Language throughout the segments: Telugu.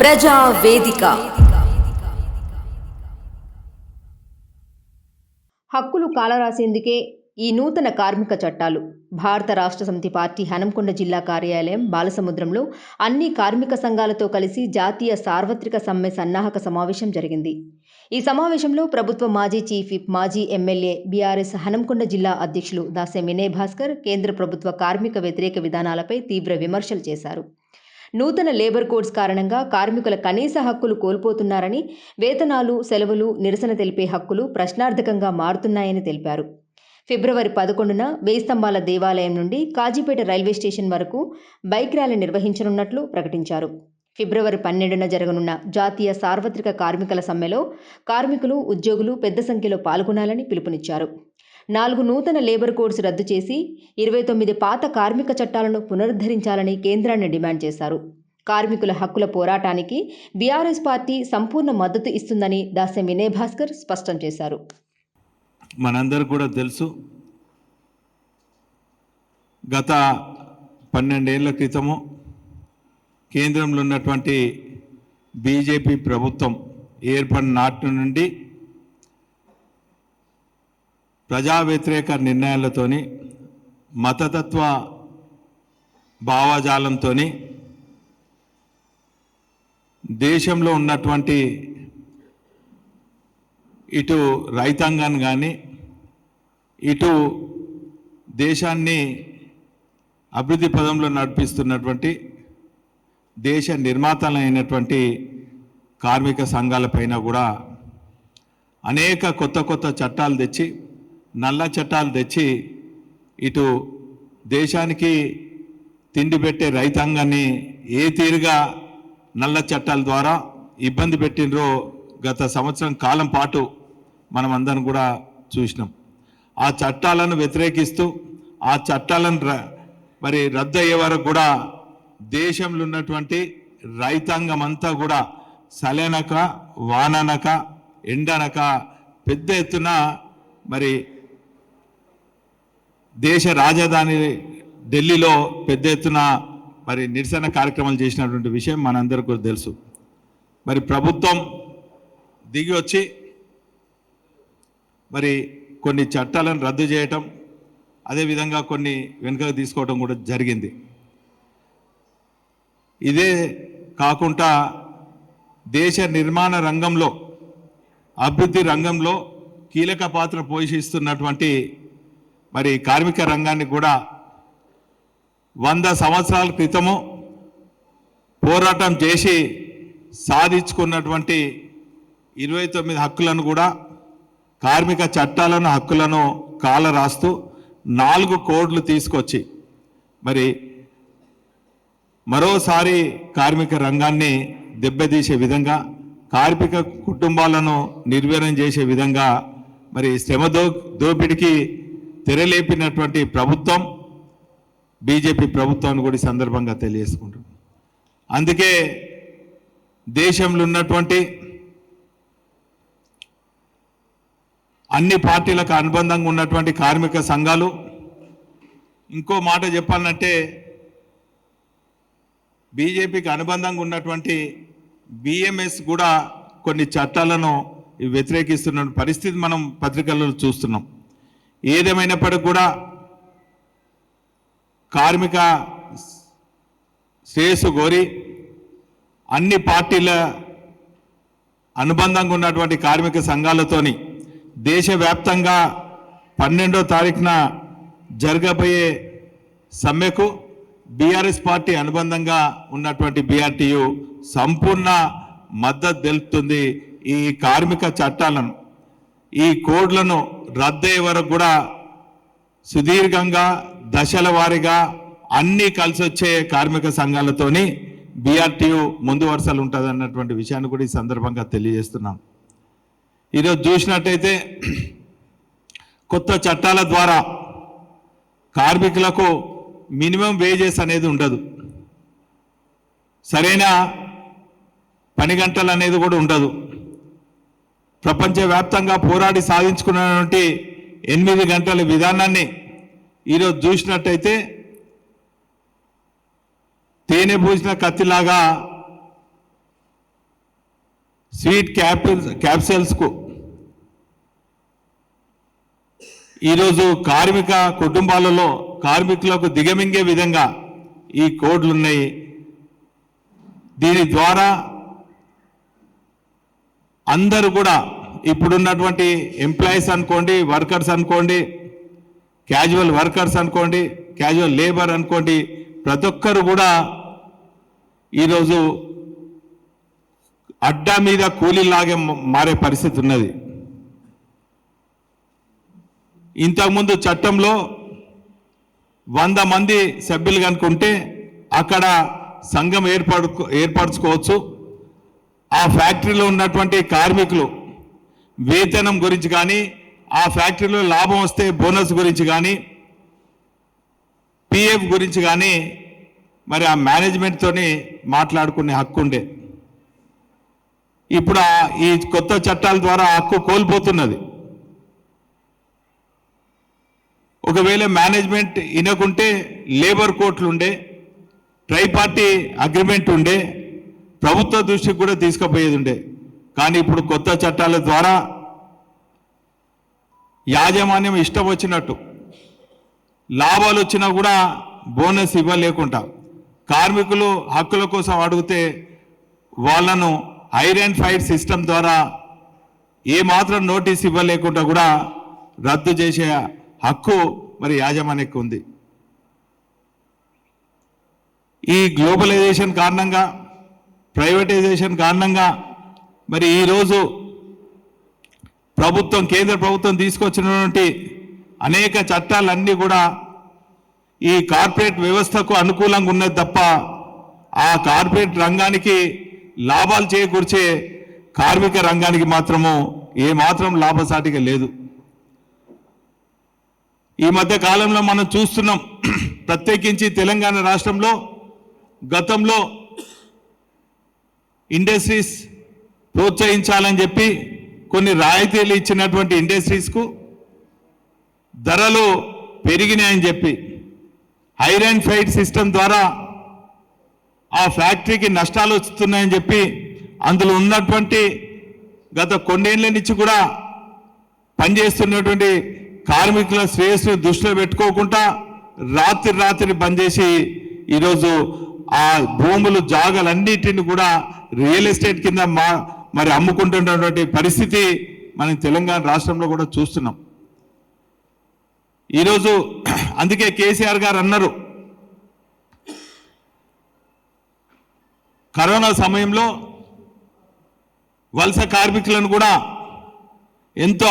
ప్రజావేదిక ప్రజా వేదిక. హక్కులు కాలరాసేందుకే ఈ నూతన కార్మిక చట్టాలు. భారత రాష్ట్ర సమితి పార్టీ హనంకొండ జిల్లా కార్యాలయం బాలసముద్రంలో అన్ని కార్మిక సంఘాలతో కలిసి జాతీయ సార్వత్రిక సమ్మె సన్నాహక సమావేశం జరిగింది. ఈ సమావేశంలో ప్రభుత్వ మాజీ చీఫ్ మాజీ ఎమ్మెల్యే బీఆర్ఎస్ హనంకొండ జిల్లా అధ్యక్షులు దాసె వినయ్ భాస్కర్ కేంద్ర ప్రభుత్వ కార్మిక వ్యతిరేక విధానాలపై తీవ్ర విమర్శలు చేశారు. నూతన లేబర్ కోడ్స్ కారణంగా కార్మికుల కనీస హక్కులు కోల్పోతున్నారని వేతనాలు సెలవులు నిరసన తెలిపే హక్కులు ప్రశ్నార్థకంగా మారుతున్నాయని తెలిపారు. ఫిబ్రవరి పదకొండున వేయిస్తంభాల దేవాలయం నుండి కాజీపేట రైల్వే స్టేషన్ వరకు బైక్ ర్యాలీ నిర్వహించనున్నట్లు ప్రకటించారు. ఫిబ్రవరి పన్నెండున జరగనున్న జాతీయ సార్వత్రిక కార్మికుల సమ్మెలో కార్మికులు ఉద్యోగులు పెద్ద సంఖ్యలో పాల్గొనాలని పిలుపునిచ్చారు. నాలుగు నూతన లేబర్ కోడ్స్ రద్దు చేసి ఇరవై తొమ్మిది పాత కార్మిక చట్టాలను పునరుద్ధరించాలని కేంద్రాన్ని డిమాండ్ చేశారు. కార్మికుల హక్కుల పోరాటానికి బీఆర్ఎస్ పార్టీ సంపూర్ణ మద్దతు ఇస్తుందని దాస్యం వినయ్ భాస్కర్ స్పష్టం చేశారు. మనందరూ కూడా తెలుసు గత పన్నెండేళ్ళ క్రితము కేంద్రంలో ఉన్నటువంటి బీజేపీ ప్రభుత్వం ఏర్పడిన నాటి నుండి ప్రజా వ్యతిరేక నిర్ణయాలతోని మతతత్వ భావజాలంతో దేశంలో ఉన్నటువంటి ఇటు రైతాంగాన్ని కానీ ఇటు దేశాన్ని అభివృద్ధి పదంలో నడిపిస్తున్నటువంటి దేశ నిర్మాతలైనటువంటి కార్మిక సంఘాలపైన కూడా అనేక కొత్త కొత్త చట్టాలు తెచ్చి నల్ల చట్టాలు తెచ్చి ఇటు దేశానికి తిండి పెట్టే రైతాంగాన్ని ఏ తీరుగా నల్ల చట్టాల ద్వారా ఇబ్బంది పెట్టినరో గత సంవత్సరం కాలం పాటు మనం అందరం కూడా చూసినాం. ఆ చట్టాలను వ్యతిరేకిస్తూ ఆ చట్టాలను ర- మరి రద్దు అయ్యే వరకు కూడా దేశంలో ఉన్నటువంటి రైతాంగం అంతా కూడా సలేనక వాననక ఎండనక పెద్ద ఎత్తున మరి దేశ రాజధాని ఢిల్లీలో పెద్ద ఎత్తున మరి నిరసన కార్యక్రమాలు చేసినటువంటి విషయం మనందరికీ కూడా తెలుసు. మరి ప్రభుత్వం దిగి వచ్చి మరి కొన్ని చట్టాలను రద్దు చేయటం అదేవిధంగా కొన్ని వెనుకకు తీసుకోవడం కూడా జరిగింది. ఇదే కాకుండా దేశ నిర్మాణ రంగంలో అభివృద్ధి రంగంలో కీలక పాత్ర పోషిస్తున్నటువంటి మరి కార్మిక రంగాన్ని కూడా వంద సంవత్సరాల క్రితము పోరాటం చేసి సాధించుకున్నటువంటి ఇరవై తొమ్మిది హక్కులను కూడా కార్మిక చట్టాలను హక్కులను కాల రాస్తూ నాలుగు కోడ్లు తీసుకొచ్చి మరి మరోసారి కార్మిక రంగాన్ని దెబ్బతీసే విధంగా కార్మిక కుటుంబాలను నిర్వీర్యం చేసే విధంగా మరి శ్రమ దో దోపిడికి తెరలేపినటువంటి ప్రభుత్వం బీజేపీ ప్రభుత్వాన్ని కూడా సందర్భంగా తెలియజేసుకుంటున్నాం. అందుకే దేశంలో ఉన్నటువంటి అన్ని పార్టీలకు అనుబంధంగా ఉన్నటువంటి కార్మిక సంఘాలు ఇంకో మాట చెప్పాలంటే బీజేపీకి అనుబంధంగా ఉన్నటువంటి బిఎంఎస్ కూడా కొన్ని చట్టాలను వ్యతిరేకిస్తున్న పరిస్థితి మనం పత్రికల్లో చూస్తున్నాం. ఏదేమైనప్పటికీ కూడా కార్మిక శ్రేయస్సు కోరి అన్ని పార్టీల అనుబంధంగా ఉన్నటువంటి కార్మిక సంఘాలతోని దేశవ్యాప్తంగా పన్నెండో తారీఖున జరగబోయే సమ్మెకు బీఆర్ఎస్ పార్టీ అనుబంధంగా ఉన్నటువంటి బీఆర్టీయు సంపూర్ణ మద్దతు తెలుపుతుంది ఈ కార్మిక చట్టాలను ఈ కోడ్లను రద్దయ్యే వరకు కూడా సుదీర్ఘంగా దశల వారీగా అన్నీ కలిసి వచ్చే కార్మిక సంఘాలతోని బీఆర్టీయు ముందు వరుసలు ఉంటుంది అన్నటువంటి విషయాన్ని కూడా ఈ సందర్భంగా తెలియజేస్తున్నాం. ఈరోజు చూసినట్టయితే కొత్త చట్టాల ద్వారా కార్మికులకు మినిమం వేజెస్ అనేది ఉండదు. సరైన పని గంటలు అనేది కూడా ఉండదు. ప్రపంచవ్యాప్తంగా పోరాడి సాధించుకున్నటువంటి ఎనిమిది గంటల విధానాన్ని ఈరోజు చూసినట్టయితే తేనె పూసిన కత్తిలాగా స్వీట్ క్యాపిల్స్ క్యాప్సూల్స్కు ఈరోజు కార్మిక కుటుంబాలలో కార్మికులకు దిగమింగే విధంగా ఈ కోడ్లు ఉన్నాయి దీని ద్వారా అందరూ కూడా ఇప్పుడున్నటువంటి ఎంప్లాయీస్ అనుకోండి వర్కర్స్ అనుకోండి క్యాజువల్ వర్కర్స్ అనుకోండి క్యాజువల్ లేబర్ అనుకోండి ప్రతి ఒక్కరు కూడా ఈరోజు అడ్డా మీద కూలీలాగే మారే పరిస్థితి ఉన్నది. ఇంతకుముందు చట్టంలో వంద మంది సభ్యులు కనుకుంటే అక్కడ సంఘం ఏర్పడు ఏర్పరచుకోవచ్చు. ఆ ఫ్యాక్టరీలో ఉన్నటువంటి కార్మికులు వేతనం గురించి కానీ ఆ ఫ్యాక్టరీలో లాభం వస్తే బోనస్ గురించి కానీ పిఎఫ్ గురించి కానీ మరి ఆ మేనేజ్మెంట్తోని మాట్లాడుకునే హక్కు ఉండే. ఇప్పుడు ఈ కొత్త చట్టాల ద్వారా హక్కు కోల్పోతున్నది. ఒకవేళ మేనేజ్మెంట్ ఇనకుంటే లేబర్ కోర్టులు ఉండే ట్రై పార్టీ అగ్రిమెంట్ ఉండే ప్రభుత్వ దృష్టికి కూడా తీసుకుపోయేది ఉండే కానీ ఇప్పుడు కొత్త చట్టాల ద్వారా యాజమాన్యం ఇష్టం వచ్చినట్టు లాభాలు వచ్చినా కూడా బోనస్ ఇవ్వలేకుండా కార్మికులు హక్కుల కోసం అడిగితే వాళ్ళను ఐరన్ ఫైర్ సిస్టమ్ ద్వారా ఏ మాత్రం నోటీస్ ఇవ్వలేకుండా కూడా రద్దు చేసే హక్కు మరి యాజమాన్యకు ఉంది. ఈ గ్లోబలైజేషన్ కారణంగా ప్రైవేటైజేషన్ కారణంగా మరి ఈరోజు ప్రభుత్వం కేంద్ర ప్రభుత్వం తీసుకొచ్చినటువంటి అనేక చట్టాలన్నీ కూడా ఈ కార్పొరేట్ వ్యవస్థకు అనుకూలంగా ఉన్నది తప్ప ఆ కార్పొరేట్ రంగానికి లాభాలు చేకూర్చే కార్మిక రంగానికి మాత్రము ఏమాత్రం లాభసాటిగా లేదు. ఈ మధ్య కాలంలో మనం చూస్తున్నాం ప్రత్యేకించి తెలంగాణ రాష్ట్రంలో గతంలో ఇండస్ట్రీస్ ప్రోత్సహించాలని చెప్పి కొన్ని రాయితీలు ఇచ్చినటువంటి ఇండస్ట్రీస్కు ధరలు పెరిగినాయని చెప్పి ఐరన్ ఫైట్ సిస్టమ్ ద్వారా ఆ ఫ్యాక్టరీకి నష్టాలు వస్తున్నాయని చెప్పి అందులో ఉన్నటువంటి గత కొన్నేళ్ళ నుంచి కూడా పనిచేస్తున్నటువంటి కార్మికుల శ్రేయస్సును దృష్టిలో పెట్టుకోకుండా రాత్రి రాత్రి పనిచేసి చేసి ఈరోజు ఆ భూములు జాగలన్నిటిని కూడా రియల్ ఎస్టేట్ కింద మా మరి అమ్ముకుంటున్నటువంటి పరిస్థితి మనం తెలంగాణ రాష్ట్రంలో కూడా చూస్తున్నాం. ఈరోజు అందుకే కేసీఆర్ గారు అన్నారు కరోనా సమయంలో వలస కార్మికులను కూడా ఎంతో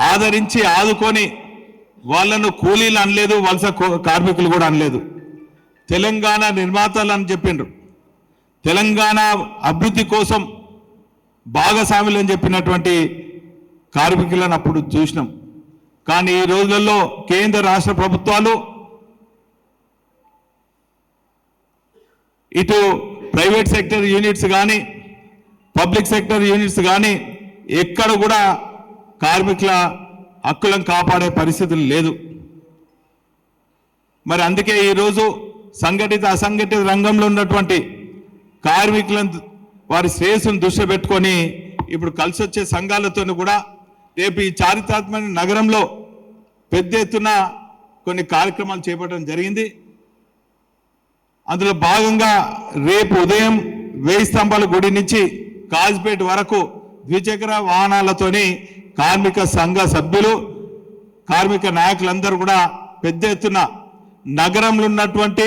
ఆదరించి ఆదుకొని వాళ్ళను కూలీలు అనలేదు వలస కో- కార్మికులు కూడా అనలేదు. తెలంగాణ నిర్మాతలు అని చెప్పిండ్రు. తెలంగాణ అభివృద్ధి కోసం భాగస్వాములు అని చెప్పినటువంటి కార్మికులను అప్పుడు చూసినాం. కానీ ఈ రోజులలో కేంద్ర రాష్ట్ర ప్రభుత్వాలు ఇటు ప్రైవేట్ సెక్టర్ యూనిట్స్ కానీ పబ్లిక్ సెక్టర్ యూనిట్స్ కానీ ఎక్కడ కూడా కార్మికుల హక్కులను కాపాడే పరిస్థితులు లేదు. మరి అందుకే ఈరోజు సంఘటిత అసంఘటిత రంగంలో ఉన్నటువంటి కార్మికులను వారి శ్రేయస్సును దృష్టి పెట్టుకొని ఇప్పుడు కలిసి వచ్చే సంఘాలతో కూడా రేపు ఈ చారిత్రాత్మక నగరంలో పెద్ద ఎత్తున కొన్ని కార్యక్రమాలు చేపట్టడం జరిగింది. అందులో భాగంగా రేపు ఉదయం వేయి స్తంభాల గుడి నుంచి కాజ్పేట్ వరకు ద్విచక్ర వాహనాలతోని కార్మిక సంఘ సభ్యులు కార్మిక నాయకులందరూ కూడా పెద్ద ఎత్తున నగరంలో ఉన్నటువంటి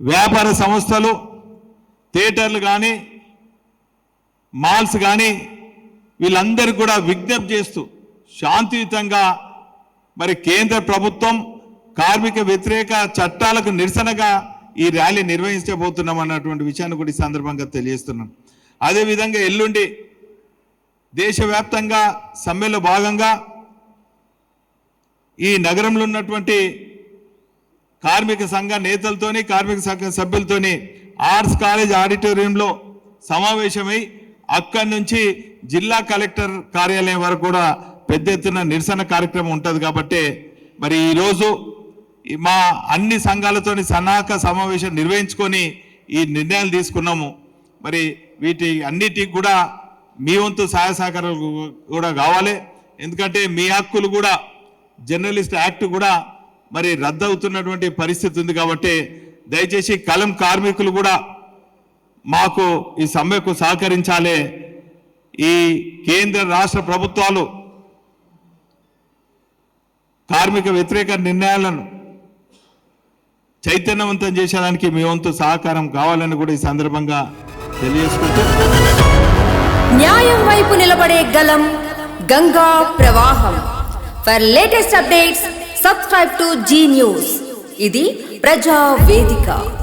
వ్యాపార సంస్థలు థియేటర్లు కానీ మాల్స్ కానీ వీళ్ళందరూ కూడా విజ్ఞప్తి చేస్తూ శాంతియుతంగా మరి కేంద్ర ప్రభుత్వం కార్మిక వ్యతిరేక చట్టాలకు నిరసనగా ఈ ర్యాలీ నిర్వహించబోతున్నాం అన్నటువంటి విషయాన్ని కూడా ఈ సందర్భంగా తెలియజేస్తున్నాను అదేవిధంగా ఎల్లుండి దేశవ్యాప్తంగా సమ్మెలో భాగంగా ఈ నగరంలో ఉన్నటువంటి కార్మిక సంఘ నేతలతోని కార్మిక సంఘ సభ్యులతోని ఆర్ట్స్ కాలేజ్ ఆడిటోరియంలో సమావేశమై అక్కడి నుంచి జిల్లా కలెక్టర్ కార్యాలయం వరకు కూడా పెద్ద ఎత్తున నిరసన కార్యక్రమం ఉంటుంది కాబట్టి మరి ఈరోజు మా అన్ని సంఘాలతోని సన్నాహక సమావేశం నిర్వహించుకొని ఈ నిర్ణయాలు తీసుకున్నాము. మరి వీటి అన్నిటికి కూడా మీ వంతు సహాయ సహకారాలు కూడా కావాలి. ఎందుకంటే మీ హక్కులు కూడా జర్నలిస్ట్ యాక్ట్ కూడా మరి రద్దు అవుతున్నటువంటి పరిస్థితి ఉంది కాబట్టి దయచేసి కలం కార్మికులు కూడా మాకు ఈ సమ్మెకు సహకరించాలి. ఈ కేంద్ర రాష్ట్ర ప్రభుత్వాలు కార్మిక వ్యతిరేక నిర్ణయాలను చైతన్యవంతం చేసేదానికి మీ వంతు సహకారం కావాలని కూడా ఈ సందర్భంగా తెలియజేసుకుంటూ న్యాయం వైపు నిలబడే గలం గంగా ప్రవాహం. For latest updates subscribe to Zee news ఇది ప్రజావేదిక.